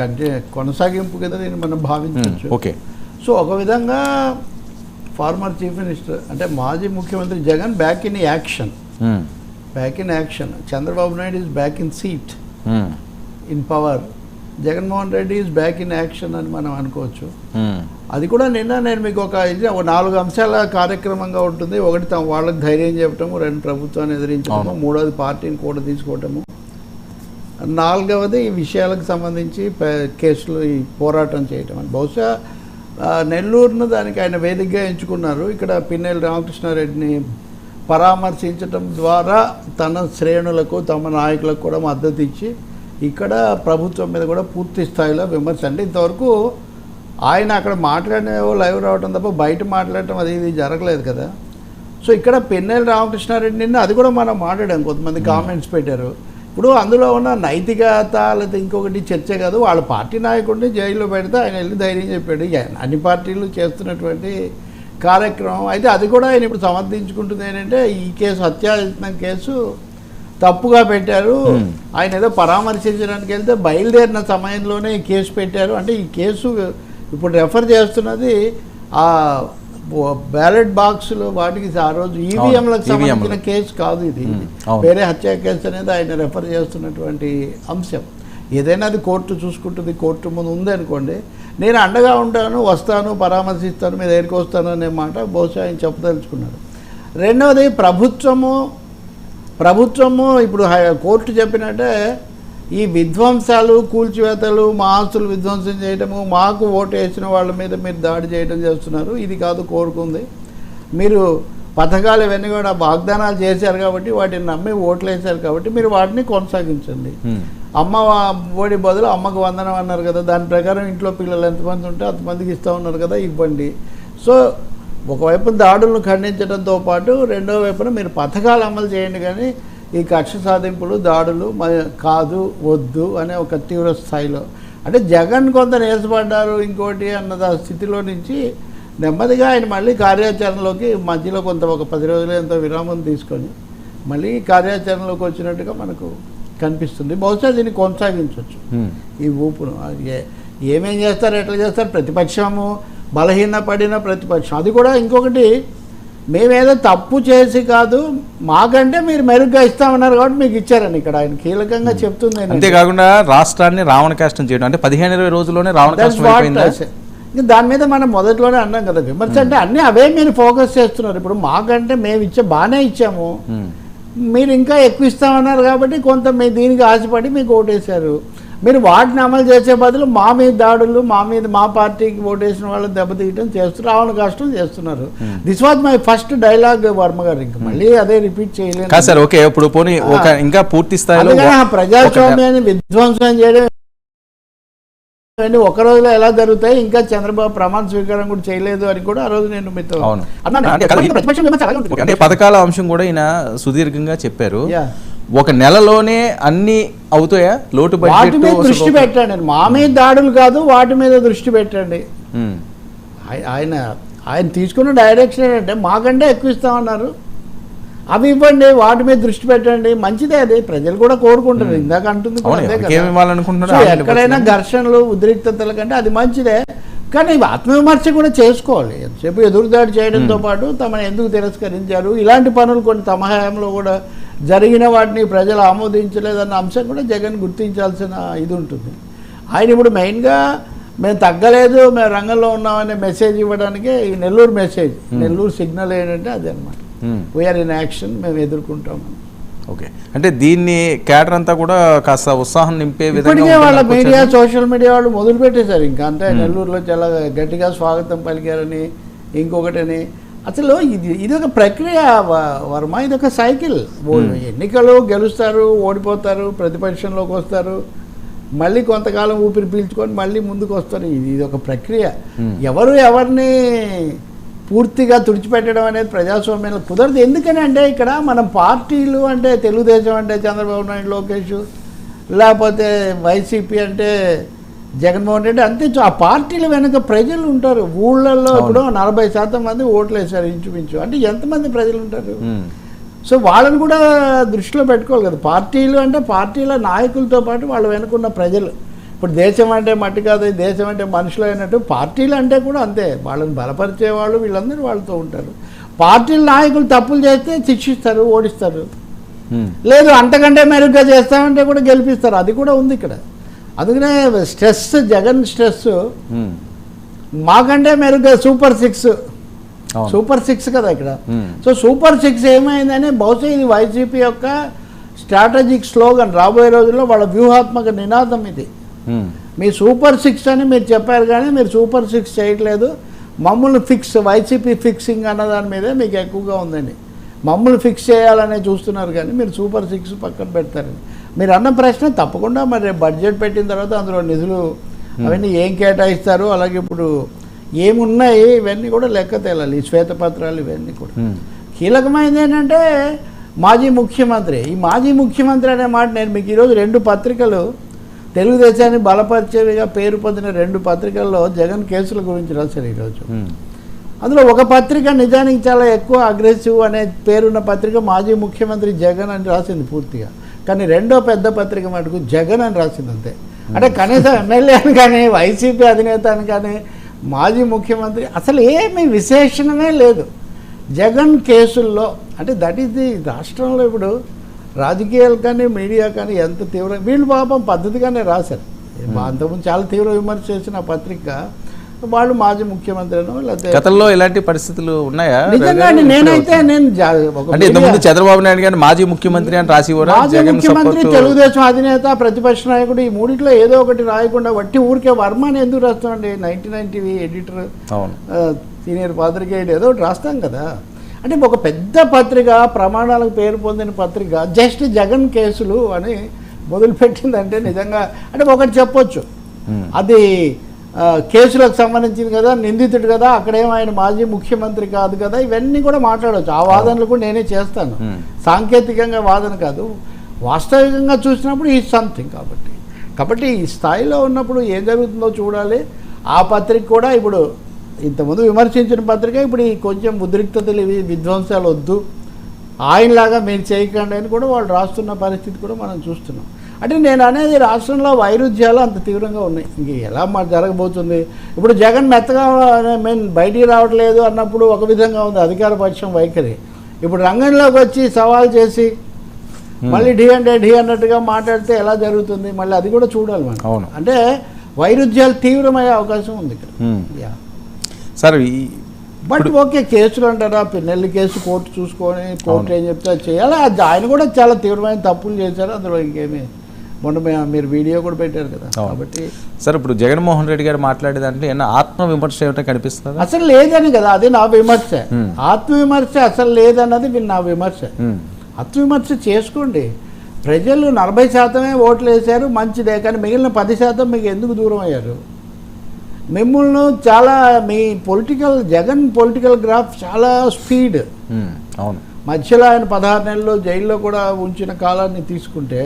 కంటే కొనసాగింపు కదా నేను మనం భావించవచ్చు. ఓకే సో ఒక విధంగా ఫార్మర్ చీఫ్ మినిస్టర్ అంటే మాజీ ముఖ్యమంత్రి Jagan back in action back in action Chandrababu Naidu is back in seat in power Jaganmohan Reddy is back in action అని మనం అనుకోవచ్చు. ఉమ్, అది కూడా నిన్న నేను మీకు ఒక ఇది ఒక నాలుగు అంశాల కార్యక్రమంగా ఉంటుంది. ఒకటి తమ వాళ్ళకి ధైర్యం చెప్పటము రెండు ప్రభుత్వాన్ని ఎదిరించడము. మూడోది పార్టీని కూడా తీసుకోవటము. నాలుగవది ఈ విషయాలకు సంబంధించి కేసులు ఈ పోరాటం చేయటం అని. బహుశా నెల్లూరును దానికి ఆయన వేదికగా ఎంచుకున్నారు. ఇక్కడ పిన్నెల్లి రామకృష్ణారెడ్డిని పరామర్శించటం ద్వారా తన శ్రేణులకు తమ నాయకులకు కూడా మద్దతు ఇచ్చి ఇక్కడ ప్రభుత్వం మీద కూడా పూర్తి స్థాయిలో విమర్శ. అంటే ఇంతవరకు ఆయన అక్కడ మాట్లాడినవో లైవ్ రావటం తప్ప బయట మాట్లాడటం అది ఇది జరగలేదు కదా. సో ఇక్కడ పెన్నెల రామకృష్ణారెడ్డి నిన్న అది కూడా మనం మాట్లాడాం. కొంతమంది కామెంట్స్ పెట్టారు. ఇప్పుడు అందులో ఉన్న నైతికత లేదా ఇంకొకటి చర్చ కాదు. వాళ్ళ పార్టీ నాయకుడిని జైల్లో పెడితే ఆయన వెళ్ళి ధైర్యం చెప్పాడు. అన్ని పార్టీలు చేస్తున్నటువంటి కార్యక్రమం. అయితే అది కూడా ఆయన ఇప్పుడు సమర్థించుకుంటుంది ఏంటంటే ఈ కేసు హత్యాయత్నం కేసు తప్పుగా పెట్టారు. ఆయన ఏదో పరామర్శించడానికి వెళ్తే బయలుదేరిన సమయంలోనే ఈ కేసు పెట్టారు. అంటే ఈ కేసు ఇప్పుడు రెఫర్ చేస్తున్నది ఆ బ్యాలెట్ బాక్సులు వాటికి ఆ రోజు ఈవీఎంలకు EVM లు. సంబంధించిన కేసు కాదు ఇది. వేరే హత్య కేసు అనేది ఆయన రెఫర్ చేస్తున్నటువంటి అంశం. ఏదైనా అది కోర్టు చూసుకుంటుంది కోర్టు ముందు ఉంది అనుకోండి. నేను అండగా ఉంటాను వస్తాను పరామర్శిస్తాను మీ దగ్గరికి వస్తాను అనే మాట బహుశా ఆయన చెప్పదలుచుకున్నాడు రెండవది ప్రభుత్వము ప్రభుత్వము ఇప్పుడు కోర్టు చెప్పినట్టే ఈ విధ్వంసాలు కూల్చివేతలు మా ఆస్తులు విధ్వంసం చేయటము మాకు ఓటు వేసిన వాళ్ళ మీద మీరు దాడి చేయడం చేస్తున్నారు. ఇది కాదు కోరుకుంది. మీరు పథకాలు ఇవన్నీ కూడా వాగ్దానాలు చేశారు కాబట్టి వాటిని నమ్మి ఓట్లు వేశారు కాబట్టి మీరు వాటిని కొనసాగించండి. అమ్మ ఒడి బదులు అమ్మకు వందనం అన్నారు కదా దాని ప్రకారం ఇంట్లో పిల్లలు ఎంతమంది ఉంటే అంతమందికి ఇస్తూ ఉన్నారు కదా ఇవ్వండి. సో ఒకవైపు దాడులను ఖండించడంతో పాటు రెండో వైపున మీరు పథకాలు అమలు చేయండి కానీ ఈ కక్ష సాధింపులు దాడులు కాదు వద్దు అనే ఒక తీవ్ర స్థాయిలో. అంటే జగన్ కొంత నీరసపడ్డారు ఇంకోటి అన్న దా- స్థితిలో నుంచి నెమ్మదిగా ఆయన మళ్ళీ కార్యాచరణలోకి మధ్యలో కొంత ఒక పది రోజులు ఎంతో విరామం తీసుకొని మళ్ళీ కార్యాచరణలోకి వచ్చినట్టుగా మనకు కనిపిస్తుంది. బహుశా దీన్ని కొనసాగించవచ్చు. ఈ ఊపును. ఏమేం చేస్తారు ఎట్లా చేస్తారు? ప్రతిపక్షము బలహీన పడిన ప్రతిపక్షం. అది కూడా ఇంకొకటి మేమేదో తప్పు చేసి కాదు మాకంటే మీరు మెరుగ్గా ఇస్తామన్నారు కాబట్టి మీకు ఇచ్చారని ఇక్కడ ఆయన కీలకంగా చెప్తుంది ఏంటంటే, అంతేకాకుండా రాష్ట్రాన్ని రావణ కాష్టం చేయడం. అంటే పదిహేను ఇరవై రోజుల్లోనే రావణ కాష్టం. ఇంకా దాని మీద మనం మొదట్లోనే అన్నాం కదా విమర్శ అంటే అన్నీ అవే మీరు ఫోకస్ చేస్తున్నారు. ఇప్పుడు మాకంటే మేము ఇచ్చే బాగానే ఇచ్చాము. ఉమ్, మీరు ఇంకా ఎక్కువ ఇస్తామన్నారు కాబట్టి కొంత మీ దీనికి ఆశపడి మీకు ఓటేశారు. మీరు వాటిని అమలు చేసే బదులు మా మీద దాడులు మా మీద మా పార్టీకి ఓటేసిన వాళ్ళని దెబ్బతీయటం చేస్తున్నారు రావణ కష్టం చేస్తున్నారు this was my first dialogue Varma garu ఇంకా మళ్ళీ అదే రిపీట్ చేయలేదు సార్ ఓకే ఇప్పుడు పోనీ ఒక ఇంకా పూర్తి స్థాయిలో ప్రజాస్వామ్యాన్ని విధ్వంసం చేయడం ఒక రోజులో ఎలా జరుగుతాయి ఇంకా చంద్రబాబు ప్రమాణ స్వీకారం కూడా చేయలేదు అని కూడా ఆ రోజు నేను మీతో అవును. అన్నాను. అంటే కదా- ప్రతిపక్షం విమర్శ అలాగే ఉంటుంది. ఓకే, అంటే పథకాల అంశం కూడా ఈయన సుదీర్ఘంగా చెప్పారు యా. ఒక నెలలోనే అన్ని అవుతాయా? లోటు వాటి మీద దృష్టి పెట్టండి. మా మీద దాడులు కాదు వాటి మీద దృష్టి పెట్టండి. ఆయన ఆయన తీసుకున్న డైరెక్షన్ ఏంటంటే మాకంటే ఎక్కువ ఇస్తామన్నారు. అవి ఇవ్వండి వాటి మీద దృష్టి పెట్టండి. మంచిదే అది. ప్రజలు కూడా కోరుకుంటారు. ఇందాక అంటుంది ఎక్కడైనా. ఘర్షణలు ఉద్రిక్తతల కంటే అది మంచిదే. కానీ ఆత్మవిమర్శ కూడా చేసుకోవాలి. ఎంతసేపు ఎదురుదాడి చేయడంతో పాటు తమను ఎందుకు తిరస్కరించారు? ఇలాంటి పనులు కొన్ని తమ హయాంలో కూడా జరిగిన వాటిని ప్రజలు ఆమోదించలేదన్న అంశం కూడా జగన్ గుర్తించాల్సిన ఇది ఉంటుంది ఆయన ఇప్పుడు మెయిన్గా మేము తగ్గలేదు మేము రంగంలో ఉన్నామనే మెసేజ్ ఇవ్వడానికే ఈ నెల్లూరు మెసేజ్ నెల్లూరు సిగ్నల్ ఏంటంటే అదే అనమాట వీఆర్ ఇన్ యాక్షన్ మేము ఎదుర్కొంటామని ఓకే. అంటే దీన్ని క్యాడర్ అంతా కూడా కాస్త ఉత్సాహం నింపే విధంగా వాళ్ళ మీడియా? సోషల్ మీడియా వాళ్ళు మొదలు పెట్టేశారు ఇంకా. అంటే నెల్లూరులో చాలా గట్టిగా స్వాగతం పలికారని ఇంకొకటని. అసలు ఇది ఇది ఒక ప్రక్రియ వర్మ ఇది ఒక సైకిల్ ఎన్నికలు గెలుస్తారు ఓడిపోతారు ప్రతిపక్షంలోకి వస్తారు మళ్ళీ కొంతకాలం ఊపిరి పీల్చుకొని మళ్ళీ ముందుకు వస్తారు ఇది ఇది ఒక ప్రక్రియ. ఎవరు ఎవరిని పూర్తిగా తుడిచిపెట్టడం అనేది ప్రజాస్వామ్యంలో కుదరదు. ఎందుకని అంటే ఇక్కడ మనం పార్టీలు అంటే తెలుగుదేశం అంటే చంద్రబాబు నాయుడు లోకేష్ లేకపోతే వైసీపీ అంటే జగన్మోహన్ రెడ్డి అంతే ఆ పార్టీల వెనుక ప్రజలు ఉంటారు. ఊళ్ళల్లో ఇప్పుడు నలభై శాతం మంది ఓట్లు వేశారు ఇంచుమించు. అంటే ఎంతమంది ప్రజలు ఉంటారు? సో వాళ్ళని కూడా దృష్టిలో పెట్టుకోవాలి కదా. పార్టీలు అంటే పార్టీల నాయకులతో పాటు వాళ్ళు వెనుకున్న ప్రజలు. ఇప్పుడు దేశం అంటే మట్టి కాదు దేశం అంటే మనుషులు అయినట్టు పార్టీలు అంటే కూడా అంతే. వాళ్ళని బలపరిచే వాళ్ళు వీళ్ళందరూ వాళ్ళతో ఉంటారు. పార్టీల నాయకులు తప్పులు చేస్తే శిక్షిస్తారు ఓడిస్తారు. లేదు అంతకంటే మెరుగ్గా చేస్తామంటే కూడా గెలిపిస్తారు. అది కూడా ఉంది ఇక్కడ. అందుకనే స్ట్రెస్ జగన్ స్ట్రెస్. మాకంటే మెరుగ్గా సూపర్ సిక్స్. సూపర్ సిక్స్ కదా ఇక్కడ. సో సూపర్ సిక్స్ ఏమైందని బహుశా ఇది వైసీపీ యొక్క స్ట్రాటజిక్ స్లోగన్ రాబోయే రోజుల్లో వాళ్ళ వ్యూహాత్మక నినాదం ఇది. మీ సూపర్ సిక్స్ అని మీరు చెప్పారు కానీ మీరు సూపర్ సిక్స్ చేయట్లేదు. మమ్మల్ని ఫిక్స్ వైసీపీ ఫిక్సింగ్ అన్న దాని మీదే మీకు ఎక్కువగా ఉందండి. మమ్మల్ని ఫిక్స్ చేయాలనే చూస్తున్నారు కానీ మీరు సూపర్ సిక్స్ పక్కన పెడతారని. మీరు అన్న ప్రశ్న తప్పకుండా మరి బడ్జెట్ పెట్టిన తర్వాత అందులో నిధులు అవన్నీ ఏం కేటాయిస్తారు? అలాగే ఇప్పుడు ఏమున్నాయి? ఇవన్నీ కూడా లెక్క తేలాలి ఈ శ్వేతపత్రాలు ఇవన్నీ కూడా. ఉమ్, కీలకమైనది ఏంటంటే మాజీ ముఖ్యమంత్రి ఈ మాజీ ముఖ్యమంత్రి అనే మాట నేను మీకు ఈరోజు రెండు పత్రికలు తెలుగుదేశాన్ని బలపరిచేవిగా పేరు పొందిన రెండు పత్రికల్లో జగన్ కేసుల గురించి రాశారు ఈరోజు. ఉమ్, అందులో ఒక పత్రిక నిజానికి చాలా ఎక్కువ అగ్రెసివ్ అనే పేరున్న పత్రిక మాజీ ముఖ్యమంత్రి జగన్ అని రాసింది పూర్తిగా. కానీ రెండో పెద్ద పత్రిక మటుకు జగన్ అని రాసింది అంతే. అంటే కనీసం ఎమ్మెల్యే అని కానీ వైసీపీ అధినేత అని కానీ మాజీ ముఖ్యమంత్రి అసలు ఏమీ విశేషణమే లేదు. జగన్ కేసుల్లో అంటే దట్ ఈస్ ది రాష్ట్రంలో ఇప్పుడు రాజకీయాలు కానీ మీడియా కానీ ఎంత తీవ్ర వీళ్ళు పాపం పద్ధతిగానే రాశారు. అంతకుముందు చాలా తీవ్ర విమర్శ చేసిన పత్రిక వాళ్ళు మాజీ ముఖ్యమంత్రినో లేకపోతే గతంలో ఇలాంటి పరిస్థితులు ఉన్నాయా? నిజంగా నేనైతే నేను అంటే ఇంతకుముందు చంద్రబాబు నాయుడు గారిని మాజీ ముఖ్యమంత్రి అని రాసి మాజీ ముఖ్యమంత్రి తెలుగుదేశం అధినేత ప్రతిపక్ష నాయకుడు ఈ మూడిట్లో ఏదో ఒకటి రాయకుండా వట్టి ఊరికే వర్మ అని ఎందుకు రాస్తామండి? Ninety nine TV editor senior పాత్రికేయుడు ఏదో ఒకటి రాస్తాం కదా. అంటే ఒక పెద్ద పత్రిక ప్రమాణాలకు పేరు పొందిన పత్రిక జస్ట్ జగన్ కేసులు అని మొదలుపెట్టిందంటే నిజంగా అంటే ఒకటి చెప్పొచ్చు. అది కేసులకు సంబంధించింది కదా నిందితుడు కదా అక్కడేం ఆయన మాజీ ముఖ్యమంత్రి కాదు కదా ఇవన్నీ కూడా మాట్లాడవచ్చు. ఆ వాదనలు కూడా నేనే చేస్తాను. Hmm. సాంకేతికంగా వాదన కాదు. వాస్తవికంగా చూసినప్పుడు ఈ సంథింగ్ కాబట్టి. కాబట్టి ఈ స్థాయిలో ఉన్నప్పుడు ఏం జరుగుతుందో చూడాలి. ఆ పత్రిక కూడా ఇప్పుడు ఇంతకుముందు విమర్శించిన పత్రిక ఇప్పుడు ఈ కొంచెం ఉద్రిక్తతలు ఇవి విధ్వంసాలు వద్దు. ఆయనలాగా మీరు చేయకండి అని కూడా వాళ్ళు రాస్తున్న పరిస్థితి కూడా మనం చూస్తున్నాం. అంటే నేను అనేది రాష్ట్రంలో వైరుధ్యాలు అంత తీవ్రంగా ఉన్నాయి. ఇంక ఎలా మా జరగబోతుంది? ఇప్పుడు జగన్ మెత్తగా మేము బయటికి రావట్లేదు అన్నప్పుడు ఒక విధంగా ఉంది అధికార పక్షం వైఖరి. ఇప్పుడు రంగంలోకి వచ్చి సవాల్ చేసి మళ్ళీ ఢీ అంటే ఢీ అన్నట్టుగా మాట్లాడితే ఎలా జరుగుతుంది? మళ్ళీ అది కూడా చూడాలి మనం. అవును. అంటే వైరుధ్యాలు తీవ్రమయ్యే అవకాశం ఉంది ఇక్కడ. సార్ బట్ ఓకే కేసులు అంటారా? పిన్నెల్లి కేసు కోర్టు చూసుకొని కోర్టు. ఏం చెప్తే చేయాలి. ఆయన కూడా చాలా తీవ్రమైన తప్పులు చేశారు. అందులో ఇంకేమీ మొన్న మీరు వీడియో కూడా పెట్టారు కదా. కాబట్టి సార్ ఇప్పుడు జగన్మోహన్ రెడ్డి గారు మాట్లాడే దాంట్లో ఏమన్నా ఆత్మ విమర్శ ఏమిటో కనిపిస్తుందా? అసలు లేదని కదా అది నా విమర్శ. Hmm. ఆత్మవిమర్శ అసలు లేదన్నది నా విమర్శ. ఆత్మవిమర్శ చేసుకోండి. ప్రజలు నలభై శాతమే ఓట్లు వేశారు మంచిదే కానీ మిగిలిన పది శాతం మీకు ఎందుకు దూరం అయ్యారు? మిమ్మల్ని చాలా మీ పొలిటికల్ జగన్ పొలిటికల్ గ్రాఫ్ చాలా స్పీడ్. అవును. మధ్యలో ఆయన పదహారు నెలలు జైల్లో కూడా ఉంచిన కాలాన్ని తీసుకుంటే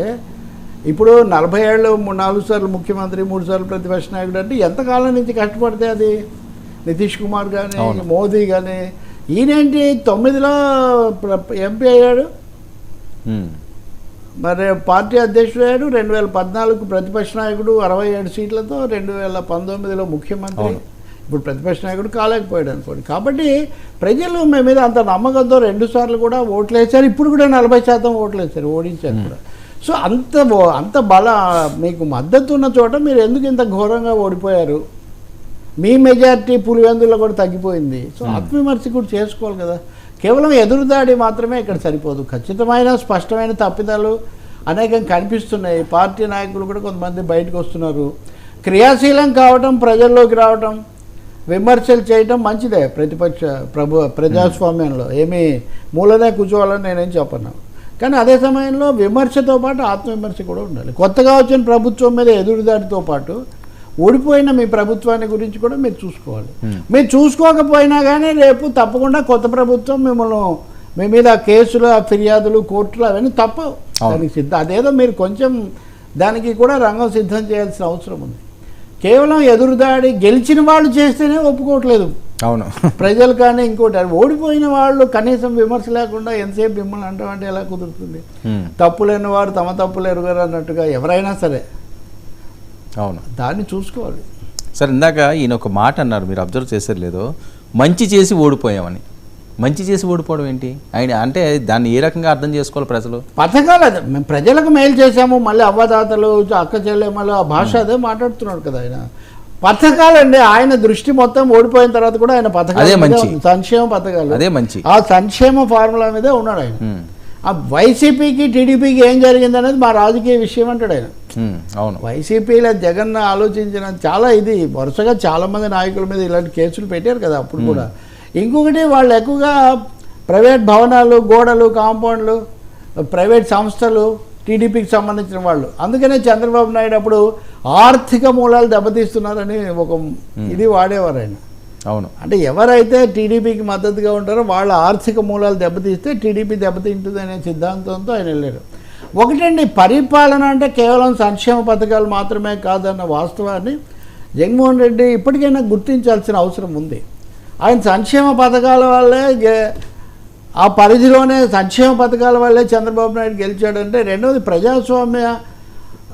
ఇప్పుడు నలభై ఏళ్ళు నాలుగు సార్లు ముఖ్యమంత్రి మూడు సార్లు ప్రతిపక్ష నాయకుడు అంటే ఎంతకాలం నుంచి కష్టపడితే అది? నితీష్ కుమార్ కానీ. మోదీ కానీ ఈయనేంటి తొమ్మిదిలో ఎంపీ అయ్యాడు? మరి పార్టీ అధ్యక్షుడు అయ్యాడు రెండు వేల పద్నాలుగు ప్రతిపక్ష నాయకుడు అరవై ఏడు సీట్లతో రెండు వేల పంతొమ్మిదిలో ముఖ్యమంత్రి. ఇప్పుడు ప్రతిపక్ష నాయకుడు కాలేకపోయాడు అనుకోండి. కాబట్టి ప్రజలు మీ మీద అంత నమ్మకంతో రెండు సార్లు కూడా ఓట్లు వేశారు ఇప్పుడు కూడా నలభై శాతం ఓట్లు వేశారు ఓడించారు కూడా. సో అంత అంత బల మీకు మద్దతు ఉన్న చోట మీరు ఎందుకు ఇంత ఘోరంగా ఓడిపోయారు? మీ మెజారిటీ పులివెందులో కూడా తగ్గిపోయింది. సో ఆత్మవిమర్శ కూడా చేసుకోవాలి కదా. కేవలం ఎదురుదాడి మాత్రమే ఇక్కడ సరిపోదు. ఖచ్చితమైన స్పష్టమైన తప్పిదాలు అనేకం కనిపిస్తున్నాయి. పార్టీ నాయకులు కూడా కొంతమంది బయటకు వస్తున్నారు. క్రియాశీలం కావటం ప్రజల్లోకి రావటం విమర్శలు చేయటం మంచిదే ప్రతిపక్ష ప్రభు ప్రజాస్వామ్యంలో. ఏమీ మూలనే కూర్చోవాలని నేనేం చెప్పను. కానీ అదే సమయంలో విమర్శతో పాటు ఆత్మవిమర్శ కూడా ఉండాలి. కొత్తగా వచ్చిన ప్రభుత్వం మీద ఎదురుదాడితో పాటు ఓడిపోయిన మీ ప్రభుత్వాన్ని గురించి కూడా మీరు చూసుకోవాలి. మీరు చూసుకోకపోయినా కానీ రేపు తప్పకుండా కొత్త ప్రభుత్వం మిమ్మల్ని మీ మీద కేసులు ఆ ఫిర్యాదులు కోర్టులు అవన్నీ తప్పవు. దానికి సిద్ధ అదేదో మీరు కొంచెం దానికి కూడా రంగం సిద్ధం చేయాల్సిన అవసరం ఉంది. కేవలం ఎదురుదాడి గెలిచిన వాళ్ళు చేస్తేనే ఒప్పుకోవట్లేదు. అవును ప్రజలు కానీ ఇంకోటి ఓడిపోయిన వాళ్ళు కనీసం విమర్శ లేకుండా ఎంతసేపు మిమ్మల్ని అంటామంటే ఎలా కుదురుతుంది? ఉమ్, తప్పు లేని వారు తమ తప్పులు ఎరుగరు అన్నట్టుగా ఎవరైనా సరే. అవును. దాన్ని చూసుకోవాలి. సార్ ఇందాక ఈయన ఒక మాట అన్నారు మీరు అబ్జర్వ్ చేశారు లేదో మంచి చేసి ఓడిపోయామని. మంచి చేసి ఓడిపోవడం ఏంటి? ఆయన అంటే దాన్ని ఏ రకంగా అర్థం చేసుకోవాలి ప్రజలు? పథకాలు అదే మేము ప్రజలకు మేలు చేసాము మళ్ళీ అవ్వదాతలు అక్క చెల్లెమ్మలు ఆ భాష అదే మాట్లాడుతున్నాడు కదా ఆయన. పథకాలండి ఆయన దృష్టి మొత్తం ఓడిపోయిన తర్వాత కూడా ఆయన పథకాలు. సంక్షేమ పథకాలు. అదే మంచి. ఆ సంక్షేమ ఫార్ములా మీదే ఉన్నాడు ఆయన. ఆ వైసీపీకి టీడీపీకి ఏం జరిగింది అనేది మా రాజకీయ విషయం అంటాడు ఆయన. అవును. వైసీపీలో జగన్ ఆలోచించిన చాలా ఇది వరుసగా చాలా మంది నాయకుల మీద ఇలాంటి కేసులు పెట్టారు కదా అప్పుడు కూడా. ఇంకొకటి వాళ్ళు ఎక్కువగా ప్రైవేట్ భవనాలు గోడలు కాంపౌండ్లు ప్రైవేట్ సంస్థలు టీడీపీకి సంబంధించిన వాళ్ళు. అందుకనే చంద్రబాబు నాయుడు అప్పుడు ఆర్థిక మూలాలు దెబ్బతీస్తున్నారని ఒక ఇది వాడేవారు ఆయన. అవును. అంటే ఎవరైతే టీడీపీకి మద్దతుగా ఉంటారో వాళ్ళ ఆర్థిక మూలాలు దెబ్బతీస్తే టీడీపీ దెబ్బతింటుంది అనే సిద్ధాంతంతో ఆయన వెళ్ళారు. ఒకటండి పరిపాలన అంటే కేవలం సంక్షేమ పథకాలు మాత్రమే కాదన్న వాస్తవాన్ని జగన్మోహన్ రెడ్డి ఇప్పటికైనా గుర్తించాల్సిన అవసరం ఉంది. ఆయన సంక్షేమ పథకాల వల్లే ఆ పరిధిలోనే సంక్షేమ పథకాల వల్లే చంద్రబాబు నాయుడు గెలిచాడంటే రెండవది ప్రజాస్వామ్య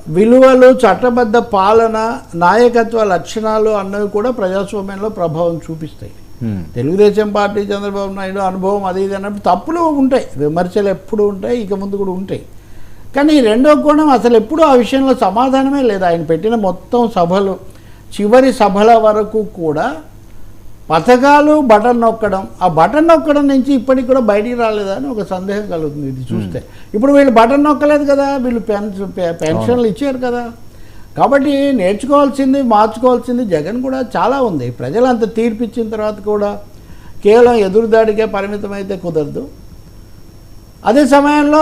విలువలు చట్టబద్ధ పాలన నాయకత్వ లక్షణాలు అన్నవి కూడా ప్రజాస్వామ్యంలో ప్రభావం చూపిస్తాయి. తెలుగుదేశం పార్టీ చంద్రబాబు నాయుడు అనుభవం అది ఇది అన్నప్పుడు తప్పులు ఉంటాయి. విమర్శలు ఎప్పుడు ఉంటాయి ఇక ముందు కూడా ఉంటాయి. కానీ ఈ రెండో కోణం అసలు ఎప్పుడూ ఆ విషయంలో సమాధానమే లేదు. ఆయన పెట్టిన మొత్తం సభలు చివరి సభల వరకు కూడా పథకాలు బటన్ నొక్కడం. ఆ బటన్ నొక్కడం నుంచి ఇప్పటికి కూడా బయటికి రాలేదా అని ఒక సందేహం కలుగుతుంది ఇది చూస్తే. ఇప్పుడు వీళ్ళు బటన్ నొక్కలేదు కదా వీళ్ళు పెన్షన్ పెన్షన్లు ఇచ్చారు కదా. కాబట్టి నేర్చుకోవాల్సింది మార్చుకోవాల్సింది జగన్ కూడా చాలా ఉంది. ప్రజలు అంత తీర్పు ఇచ్చిన తర్వాత కూడా కేవలం ఎదురుదాడికే పరిమితం అయితే కుదరదు. అదే సమయంలో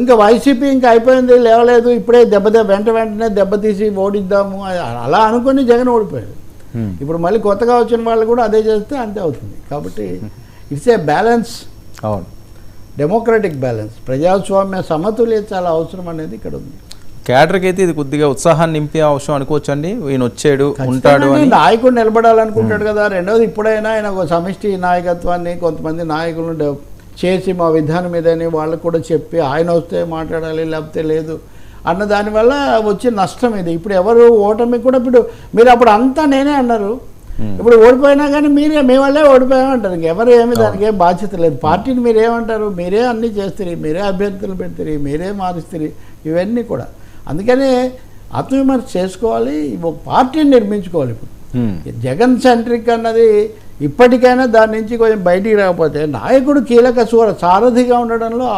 ఇంకా వైసీపీ ఇంకా అయిపోయింది లేవలేదు. ఇప్పుడే దెబ్బ వెంట వెంటనే దెబ్బతీసి ఓడిద్దాము. అలా అనుకుని జగన్ ఓడిపోయాడు. ఇప్పుడు మళ్ళీ కొత్తగా వచ్చిన వాళ్ళు కూడా అదే చేస్తే అంతే అవుతుంది. కాబట్టి ఇట్స్ ఏ బ్యాలెన్స్. అవును. Democratic balance. ప్రజాస్వామ్య సమతుల్యత చాలా అవసరం అనేది ఇక్కడ ఉంది. క్యాడర్కి అయితే ఇది కొద్దిగా ఉత్సాహాన్ని నింపే అవసరం అనుకోవచ్చు అండి ఈయన వచ్చాడు ఉంటాడు అని. నాయకుడు నిలబడాలనుకుంటాడు కదా. రెండోది ఇప్పుడైనా ఆయన ఒక సమిష్టి నాయకత్వాన్ని కొంతమంది నాయకులను చేసి మా విధానం ఇదని వాళ్ళకు కూడా చెప్పి ఆయన వస్తే మాట్లాడాలి లేకపోతే లేదు. అన్న దానివల్ల వచ్చే నష్టం ఇది. ఇప్పుడు ఎవరు ఓటమి కూడా ఇప్పుడు మీరు అప్పుడు అంతా నేనే అన్నారు. ఇప్పుడు ఓడిపోయినా కానీ మీరే మీ వల్లే ఓడిపోయామంటారు ఇంకెవరు ఏమి దానికి ఏం బాధ్యత లేదు. పార్టీని మీరు ఏమంటారు? మీరే అన్నీ చేస్తారు మీరే అభ్యర్థులు పెడతారు మీరే మారుస్తారు. ఇవన్నీ కూడా. అందుకనే ఆత్మవిమర్శ చేసుకోవాలి. ఒక పార్టీని నిర్మించుకోవాలి ఇప్పుడు. జగన్ సెంట్రిక్ అన్నది ఇప్పటికైనా దాని నుంచి కొంచెం బయటికి రాకపోతే నాయకుడు కీలక సూర సారథిగా ఉండడంలో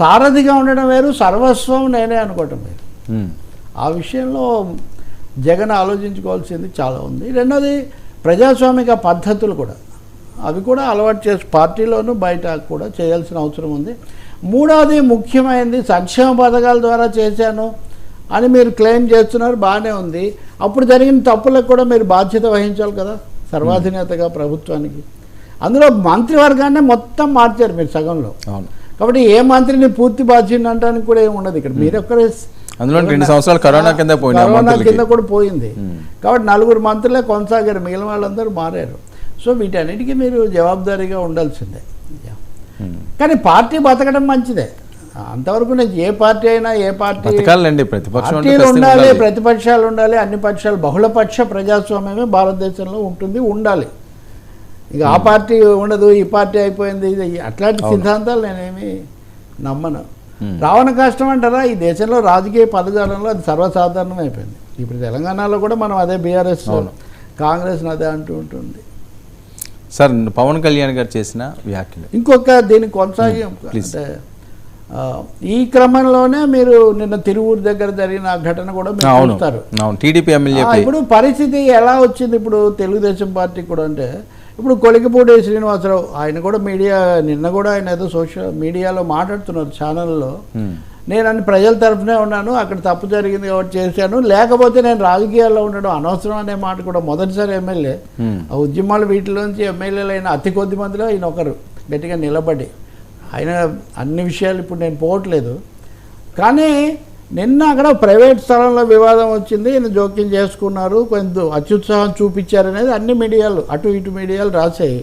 సారథిగా ఉండడం వేరు సర్వస్వం నేనే అనుకోవటం వేరు. ఆ విషయంలో జగన్ ఆలోచించుకోవాల్సింది చాలా ఉంది. రెండోది ప్రజాస్వామిక పద్ధతులు కూడా. అవి కూడా అలవాటు చేసి పార్టీలోనూ బయట కూడా చేయాల్సిన అవసరం ఉంది. మూడవది ముఖ్యమైనది సంక్షేమ పథకాల ద్వారా చేశాను అని మీరు క్లెయిమ్ చేస్తున్నారు బాగానే ఉంది. అప్పుడు జరిగిన తప్పులకు కూడా మీరు బాధ్యత వహించాలి కదా సర్వాధినేతగా ప్రభుత్వానికి. అందులో మంత్రివర్గాన్ని మొత్తం మార్చారు మీరు సగంలో. అవును. కాబట్టి ఏ మంత్రిని పూర్తి బాధ్యత అంటానికి కూడా ఏమి ఉండదు ఇక్కడ. మీరు ఒక్కరే అందులో రెండు సంవత్సరాలు కరోనా కింద కరోనా. కింద కూడా పోయింది. కాబట్టి నలుగురు మంత్రులే కొనసాగారు. మిగిలిన వాళ్ళందరూ మారారు. సో వీటన్నిటికీ మీరు జవాబుదారీగా ఉండాల్సిందే. కానీ పార్టీ బతకడం మంచిదే. అంతవరకు నేను ఏ పార్టీ అయినా ఏ పార్టీ బతకాలండి. ప్రతిపక్షం అంటే పార్టీలు ఖచ్చితంగా ఉండాలి ఉండాలి. ప్రతిపక్షాలు ఉండాలి అన్ని పక్షాలు బహుళపక్ష ప్రజాస్వామ్యమే భారతదేశంలో ఉంటుంది ఉండాలి. ఇక ఆ పార్టీ ఉండదు ఈ పార్టీ అయిపోయింది ఇది అట్లాంటి. సిద్ధాంతాలు నేనేమి నమ్మను. రావణ కష్టం అంటారా? ఈ దేశంలో రాజకీయ పదజాలంలో అది సర్వసాధారణం అయిపోయింది. ఇప్పుడు తెలంగాణలో కూడా మనం అదే బీఆర్ఎస్. కాంగ్రెస్ అదే అంటూ ఉంటుంది. సార్ పవన్ కళ్యాణ్ గారు చేసిన వ్యాఖ్యలు. ఇంకొక దీన్ని కొనసాగి. అంటే ఈ క్రమంలోనే మీరు నిన్న తిరువూరు దగ్గర జరిగిన ఆ ఘటన కూడా మీరు చూస్తారు. ఇప్పుడు పరిస్థితి ఎలా వచ్చింది ఇప్పుడు తెలుగుదేశం పార్టీ కూడా అంటే ఇప్పుడు కొలికిపూడి శ్రీనివాసరావు ఆయన కూడా మీడియా నిన్న కూడా ఆయన ఏదో సోషల్ మీడియాలో మాట్లాడుతున్నారు ఛానల్లో. నేను అన్ని ప్రజల తరఫునే ఉన్నాను అక్కడ తప్పు జరిగింది కాబట్టి చేశాను. లేకపోతే నేను రాజకీయాల్లో ఉండడం అనవసరం అనే మాట కూడా మొదటిసారి ఎమ్మెల్యే. ఆ ఉద్యమాలు వీటిలోంచి ఎమ్మెల్యేలు అయిన అతి కొద్ది మందిలో ఆయన ఒకరు గట్టిగా నిలబడి. ఆయన అన్ని విషయాలు ఇప్పుడు నేను పోవట్లేదు. కానీ నిన్న అక్కడ ప్రైవేట్ స్థలంలో వివాదం వచ్చింది. ఈయన జోక్యం చేసుకున్నారు. కొంచెం అత్యుత్సాహం చూపించారనేది అన్ని మీడియాలు అటు ఇటు మీడియాలు రాసాయి.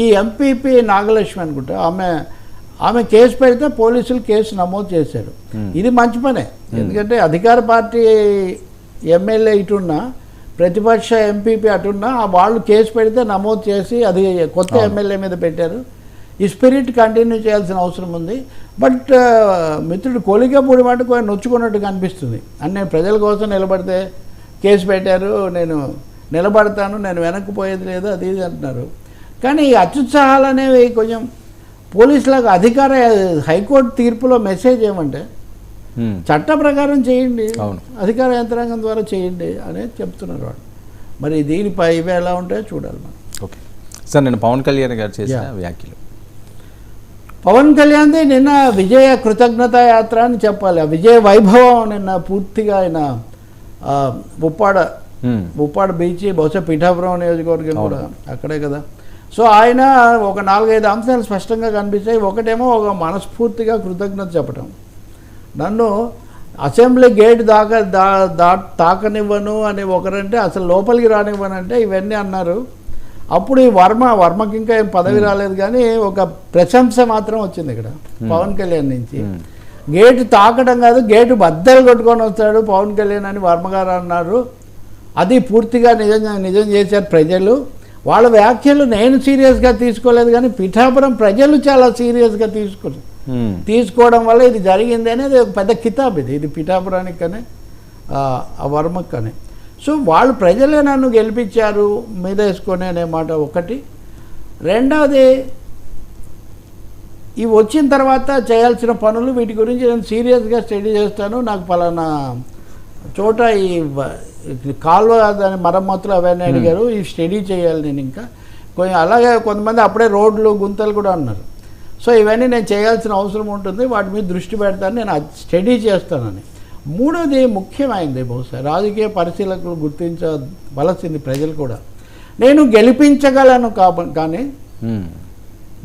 ఈ ఎంపీపీ నాగలక్ష్మి అనుకుంటా ఆమె ఆమె కేసు పెడితే పోలీసులు కేసు నమోదు చేశారు. ఇది మంచి పనే. ఎందుకంటే అధికార పార్టీ ఎమ్మెల్యే ఇటున్నా ప్రతిపక్ష ఎంపీపీ అటున్నా ఆ వాళ్ళు కేసు పెడితే నమోదు చేసి అది కొత్త. ఎమ్మెల్యే మీద పెట్టారు. ఈ స్పిరిట్ కంటిన్యూ చేయాల్సిన అవసరం ఉంది. బట్ మిత్రుడు కొలిగపూడి మాట కొంచెం నొచ్చుకున్నట్టు కనిపిస్తుంది. అని నేను ప్రజల కోసం నిలబడితే కేసు పెట్టారు నేను నిలబడతాను నేను వెనక్కి పోయేది లేదు అది ఇది అంటున్నారు. కానీ ఈ అత్యుత్సాహాలు అనేవి కొంచెం పోలీసులకు అధికార హైకోర్టు తీర్పులో మెసేజ్ ఏమంటే. చట్ట ప్రకారం చేయండి అవును. అధికార యంత్రాంగం ద్వారా చేయండి అనేది చెప్తున్నారు వాళ్ళు. మరి దీనిపై ఇవి ఎలా ఉంటాయో చూడాలి మనం. ఓకే. సార్ నేను పవన్ కళ్యాణ్ గారు చేసిన. వ్యాఖ్యలు. పవన్ కళ్యాణ్ది నిన్న విజయ కృతజ్ఞత యాత్ర అని చెప్పాలి. ఆ విజయ వైభవం నిన్న పూర్తిగా ఆయన ఉప్పాడ. ఉప్పాడ బీచ్ బహుశా పిఠాపురం నియోజకవర్గం. కూడా అక్కడే కదా. సో ఆయన ఒక నాలుగైదు అంశాలు స్పష్టంగా కనిపిస్తాయి ఒకటేమో ఒక మనస్ఫూర్తిగా కృతజ్ఞత చెప్పటం. నన్ను అసెంబ్లీ గేట్ దాకా దా దా తాకనివ్వను అని ఒకరంటే అసలు లోపలికి రానివ్వనంటే ఇవన్నీ అన్నారు. అప్పుడు ఈ వర్మ వర్మకి ఇంకా ఏం పదవి రాలేదు కానీ ఒక ప్రశంస మాత్రం వచ్చింది ఇక్కడ పవన్ కళ్యాణ్ నుంచి. ఉమ్. గేటు తాకడం కాదు గేటు బద్దలు కొట్టుకొని వస్తాడు పవన్ కళ్యాణ్ అని వర్మగారు అన్నారు. అది పూర్తిగా నిజం నిజం చేశారు ప్రజలు. వాళ్ళ వ్యాఖ్యలు నేను సీరియస్గా తీసుకోలేదు కానీ పిఠాపురం ప్రజలు చాలా సీరియస్గా తీసుకున్నారు. తీసుకోవడం వల్ల ఇది జరిగింది అనేది ఒక పెద్ద కితాబ్ ఇది. ఇది పిఠాపురానికి కానీ వర్మకు కానీ సో వాళ్ళు ప్రజలే నన్ను గెలిపించారు మీద వేసుకొని అనే మాట ఒకటి. రెండవది ఇవి వచ్చిన తర్వాత చేయాల్సిన పనులు వీటి గురించి నేను సీరియస్గా స్టడీ చేస్తాను. నాకు పలానా చోట ఈ కాలువ దాని మరమ్మతులు అవన్నీ అడిగారు. ఈ స్టడీ చేయాలి నేను ఇంకా. కొంచెం అలాగే కొంతమంది అప్పుడే రోడ్లు గుంతలు కూడా అన్నారు. సో ఇవన్నీ నేను చేయాల్సిన అవసరం ఉంటుంది. వాటి మీద దృష్టి పెడతాను. నేను స్టడీ చేస్తానని. మూడోది ముఖ్యమైనది బహుశా. రాజకీయ పరిశీలకులు గుర్తించవలసింది ప్రజలు కూడా. నేను గెలిపించగలను కాబ కానీ.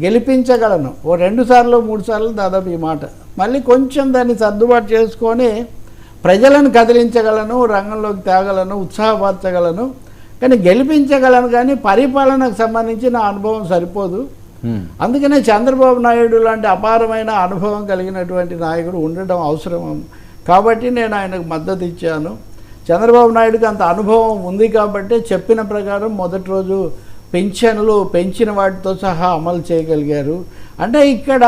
గెలిపించగలను. ఓ రెండు సార్లు మూడు సార్లు దాదాపు ఈ మాట. మళ్ళీ కొంచెం దాన్ని సర్దుబాటు చేసుకొని ప్రజలను కదిలించగలను రంగంలోకి తేగలను ఉత్సాహపరచగలను. కానీ గెలిపించగలను కానీ పరిపాలనకు సంబంధించి నా అనుభవం సరిపోదు. అందుకనే చంద్రబాబు నాయుడు లాంటి అపారమైన అనుభవం కలిగినటువంటి నాయకుడు ఉండడం అవసరం. కాబట్టి నేను ఆయనకు మద్దతు ఇచ్చాను. చంద్రబాబు నాయుడుకి అంత అనుభవం ఉంది కాబట్టి చెప్పిన ప్రకారం మొదటి రోజు పెన్షన్లు పెంచిన వాటితో సహా అమలు చేయగలిగారు. అంటే ఇక్కడ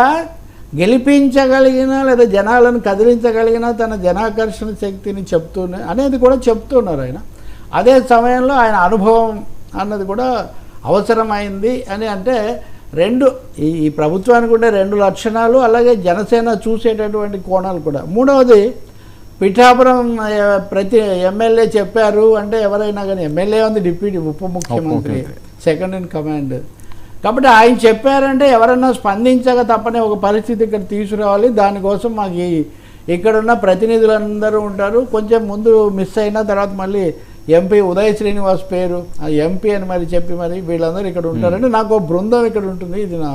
గెలిపించగలిగిన లేదా జనాలను కదిలించగలిగిన తన జనాకర్షణ శక్తిని చెప్తూనే అనేది కూడా చెప్తున్నారు ఆయన. అదే సమయంలో ఆయన అనుభవం అన్నది కూడా అవసరమైంది అని అంటే రెండు ఈ ఈ ప్రభుత్వానికి ఉండే రెండు లక్షణాలు అలాగే జనసేన చూసేటటువంటి కోణాలు కూడా. మూడవది పిఠాపురం ప్రతి ఎమ్మెల్యే చెప్పారు అంటే ఎవరైనా కానీ ఎమ్మెల్యే ఉంది డిప్యూటీ ఉప ముఖ్యమంత్రి. Second in command. కాబట్టి ఆయన చెప్పారంటే ఎవరన్నా స్పందించక తప్పనే ఒక పరిస్థితి ఇక్కడ తీసుకురావాలి. దానికోసం మాకు ఇక్కడున్న ప్రతినిధులందరూ ఉంటారు. కొంచెం ముందు మిస్ అయిన తర్వాత మళ్ళీ ఎంపీ ఉదయ్ శ్రీనివాస్ పేరు. ఆ ఎంపీ అని మరి చెప్పి మరి వీళ్ళందరూ ఇక్కడ ఉంటారంటే నాకు బృందం ఇక్కడ ఉంటుంది. ఇది నా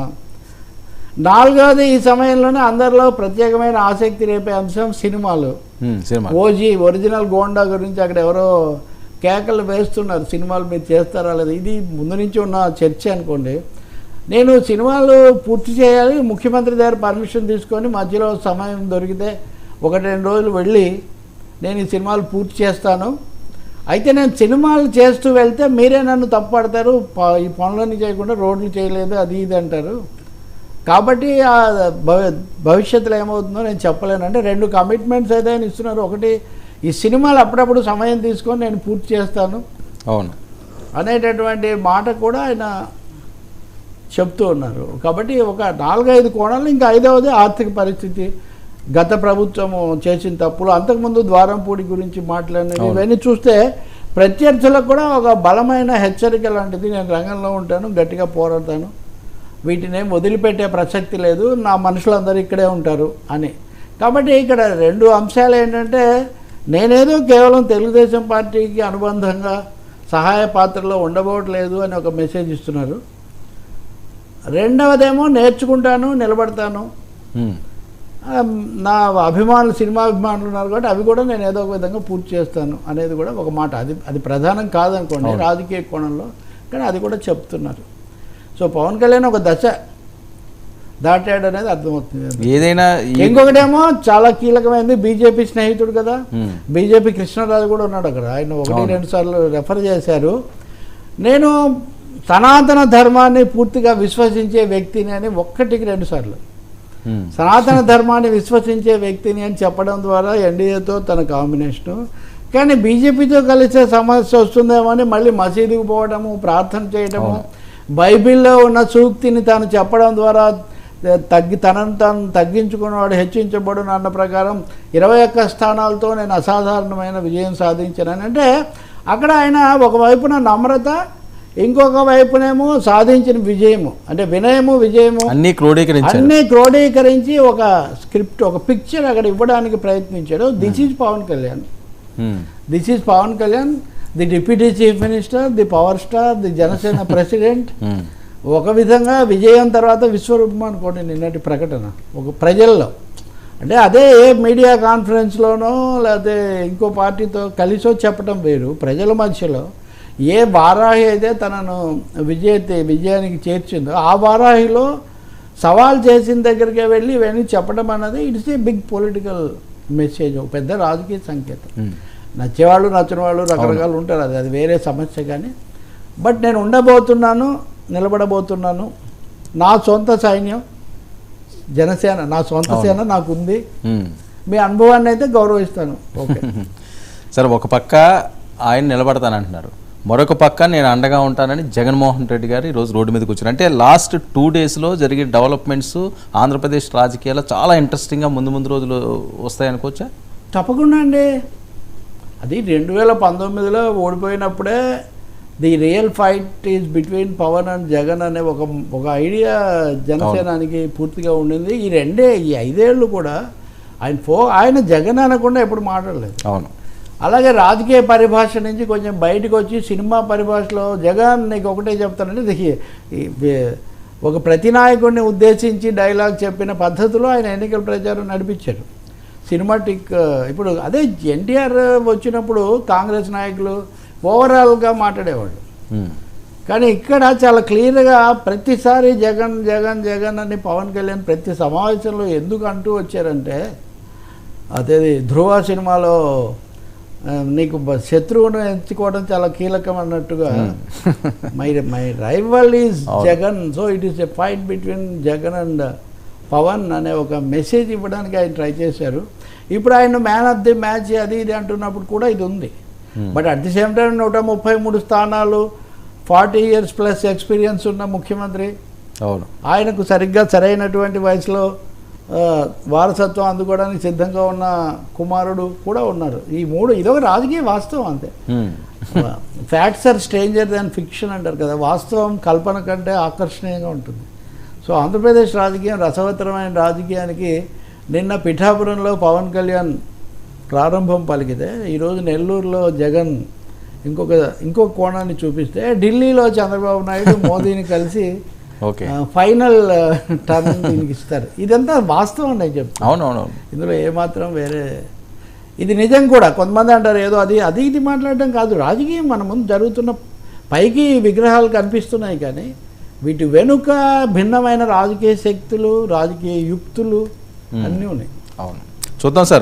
నాలుగవది ఈ సమయంలోనే అందరిలో ప్రత్యేకమైన ఆసక్తి రేపే అంశం సినిమాలు. ఓజీ ఒరిజినల్ గోండా గురించి అక్కడ ఎవరో కేకలు వేస్తున్నారు. సినిమాలు మీరు చేస్తారా లేదా? ఇది ముందు నుంచి ఉన్న చర్చ అనుకోండి. నేను సినిమాలు పూర్తి చేయాలి ముఖ్యమంత్రి దగ్గర పర్మిషన్ తీసుకొని మధ్యలో సమయం దొరికితే ఒకటి రెండు రోజులు వెళ్ళి నేను ఈ సినిమాలు పూర్తి చేస్తాను. అయితే నేను సినిమాలు చేస్తూ వెళ్తే మీరే నన్ను తప్పుపడతారు ప- ఈ పనులన్నీ చేయకుండా రోడ్లు చేయలేదు అది ఇది అంటారు. కాబట్టి భవిష్యత్తులో ఏమవుతుందో నేను చెప్పలేను. అంటే రెండు కమిట్మెంట్స్ అయితే ఆయన ఇస్తున్నారు. ఒకటి ఈ సినిమాలు అప్పుడప్పుడు సమయం తీసుకొని నేను పూర్తి చేస్తాను. అవును. అనేటటువంటి మాట కూడా ఆయన చెప్తూ ఉన్నారు. కాబట్టి ఒక నాలుగైదు కోణాలు ఇంకా ఐదవది ఆర్థిక పరిస్థితి గత ప్రభుత్వము చేసిన తప్పులు అంతకుముందు ద్వారంపూడి గురించి మాట్లాడినవి. ఇవన్నీ చూస్తే ప్రత్యర్థులకు కూడా ఒక బలమైన హెచ్చరిక లాంటిది. నేను రంగంలో ఉంటాను గట్టిగా పోరాడతాను. వీటిని ఏం వదిలిపెట్టే ప్రసక్తి లేదు నా మనుషులందరూ ఇక్కడే ఉంటారు అని. కాబట్టి ఇక్కడ రెండు అంశాలు ఏంటంటే నేనేదో కేవలం తెలుగుదేశం పార్టీకి అనుబంధంగా సహాయ పాత్రలో ఉండబోవట్లేదు అని ఒక మెసేజ్ ఇస్తున్నారు. రెండవదేమో నేర్చుకుంటాను నిలబడతాను. నా అభిమానులు సినిమా అభిమానులు ఉన్నారు కాబట్టి అవి కూడా నేను ఏదో ఒక విధంగా పూర్తి చేస్తాను అనేది కూడా ఒక మాట. అది అది ప్రధానం కాదనుకోండి. రాజకీయ కోణంలో కానీ అది కూడా చెప్తున్నారు. సో పవన్ కళ్యాణ్ ఒక దశ దాటాడు అనేది అర్థమవుతుంది ఏదైనా ఇంకొకటేమో చాలా కీలకమైనది బీజేపీ స్నేహితుడు కదా. ఉమ్, బీజేపీ కృష్ణరాజు కూడా ఉన్నాడు అక్కడ. ఆయన ఒకటి. రెండు సార్లు రెఫర్ చేశారు. నేను సనాతన ధర్మాన్ని పూర్తిగా విశ్వసించే వ్యక్తిని అని ఒక్కటికి రెండు సార్లు. ఉమ్, సనాతన ధర్మాన్ని విశ్వసించే వ్యక్తిని అని చెప్పడం ద్వారా ఎన్డీఏతో తన కాంబినేషను. కానీ బీజేపీతో కలిసే సమస్య వస్తుందేమో అని మళ్ళీ మసీదుకు పోవడము ప్రార్థన చేయడము. బైబిల్లో ఉన్న సూక్తిని తాను చెప్పడం ద్వారా తగ్గి తనను తాను తగ్గించుకున్నవాడు హెచ్చించబడును అన్న ప్రకారం ఇరవై ఒక్క స్థానాలతో నేను అసాధారణమైన విజయం సాధించానని. అంటే అక్కడ ఆయన ఒకవైపున నమ్రత ఇంకొక వైపునేమో సాధించిన విజయము. అంటే వినయము విజయము అన్నీ క్రోడీకరించారు అన్ని క్రోడీకరించి ఒక స్క్రిప్ట్ ఒక పిక్చర్ అక్కడ ఇవ్వడానికి ప్రయత్నించాడు. This is Pawan Kalyan. Um, this is Pawan Kalyan. The deputy chief minister the power star the Janasena president. Um, ఒక విధంగా విజయం తర్వాత విశ్వరూపం అనుకోండి నిన్నటి ప్రకటన. ఒక ప్రజల్లో. అంటే అదే ఏ మీడియా కాన్ఫరెన్స్లోనో లేకపోతే ఇంకో పార్టీతో కలిసో చెప్పడం వేరు. ప్రజల మధ్యలో ఏ వారాహి అయితే తనను విజయ విజయానికి చేర్చిందో ఆ వారాహిలో సవాల్ చేసిన దగ్గరికి వెళ్ళి ఇవన్నీ చెప్పడం అన్నది it's a big political message ఒక పెద్ద రాజకీయ సంకేతం. ఉమ్. నచ్చేవాళ్ళు నచ్చని వాళ్ళు రకరకాలు ఉంటారు. అది అది వేరే సమస్య కానీ. బట్ నేను ఉండబోతున్నాను నిలబడబోతున్నాను. నా సొంత సైన్యం జనసేన నా సొంత. సేన నాకు ఉంది. మీ అనుభవాన్ని అయితే గౌరవిస్తాను. ఓకే. సరే ఒక పక్క ఆయన నిలబడతానంటున్నారు. మరొక పక్క నేను అండగా ఉంటానని జగన్మోహన్ రెడ్డి గారు ఈరోజు రోడ్డు మీదకి వచ్చారు. అంటే లాస్ట్ టూ డేస్లో జరిగే డెవలప్మెంట్స్ ఆంధ్రప్రదేశ్ రాజకీయాల్లో చాలా ఇంట్రెస్టింగ్గా ముందు ముందు రోజులు వస్తాయనుకోవచ్చా? తప్పకుండా అండి. అది రెండు వేల పంతొమ్మిదిలో ఓడిపోయినప్పుడే the real fight is between Pawan and Jagan అనే ఒక ఒక ఐడియా జనసేనానికి పూర్తిగా ఉండింది. ఈ రెండే ఈ ఐదేళ్ళు కూడా ఆయన ఫో ఆయన జగన్ అనకుండా ఎప్పుడు మాట్లాడలేదు. అవును. అలాగే రాజకీయ పరిభాష నుంచి కొంచెం బయటకు వచ్చి సినిమా పరిభాషలో జగన్ నీకు ఒకటే చెప్తానంటే ఒక ప్రతినాయకుడిని ఉద్దేశించి డైలాగ్ చెప్పిన పద్ధతిలో ఆయన ఎన్నికల ప్రచారం నడిపించారు. సినిమాటిక్ ఇప్పుడు అదే ఎన్టీఆర్ వచ్చినప్పుడు కాంగ్రెస్ నాయకులు ఓవరాల్గా మాట్లాడేవాళ్ళు. కానీ ఇక్కడ చాలా క్లియర్గా ప్రతిసారి జగన్ జగన్ జగన్ అని పవన్ కళ్యాణ్ ప్రతి సమావేశంలో ఎందుకు అంటూ వచ్చారంటే అదే ధ్రువ సినిమాలో నీకు శత్రువును ఎంచుకోవడం చాలా కీలకం అన్నట్టుగా my my rival is. Jagan so it is a fight between Jagan and Pawan అనే ఒక మెసేజ్ ఇవ్వడానికి ఆయన ట్రై చేశారు ఇప్పుడు ఆయన మ్యాన్ ఆఫ్ ది మ్యాచ్ అది ఇది అంటున్నప్పుడు కూడా ఇది ఉంది. But at the same time నూట ముప్పై మూడు స్థానాలు ఫార్టీ ఇయర్స్ ప్లస్ ఎక్స్పీరియన్స్ ఉన్న ముఖ్యమంత్రి. అవును. ఆయనకు సరిగ్గా సరైనటువంటి వయసులో వారసత్వం అందుకోవడానికి సిద్ధంగా ఉన్న కుమారుడు కూడా ఉన్నారు. ఈ మూడు ఇదొక రాజకీయ వాస్తవం అంతే. Facts are stranger than fiction అంటారు కదా. వాస్తవం కల్పన కంటే ఆకర్షణీయంగా ఉంటుంది. సో ఆంధ్రప్రదేశ్ రాజకీయం రసవత్తరమైన రాజకీయానికి నిన్న పిఠాపురంలో పవన్ కళ్యాణ్ ప్రారంభం పలికితే ఈరోజు నెల్లూరులో జగన్ ఇంకొక ఇంకొక కోణాన్ని చూపిస్తే ఢిల్లీలో చంద్రబాబు నాయుడు మోదీని కలిసి ఓకే ఫైనల్ టర్న్ దీనికి ఇస్తారు ఇదంతా వాస్తవం నేను చెప్తాను అవును అవును అవును. ఇందులో ఏమాత్రం వేరే ఇది నిజం కూడా కొంతమంది అంటారు ఏదో అది అది ఇది మాట్లాడడం కాదు రాజకీయం మన ముందు జరుగుతున్న పైకి విగ్రహాలు కనిపిస్తున్నాయి కానీ వీటి వెనుక భిన్నమైన రాజకీయ శక్తులు రాజకీయ యుక్తులు. అన్నీ ఉన్నాయి. అవును. చూద్దాం సార్.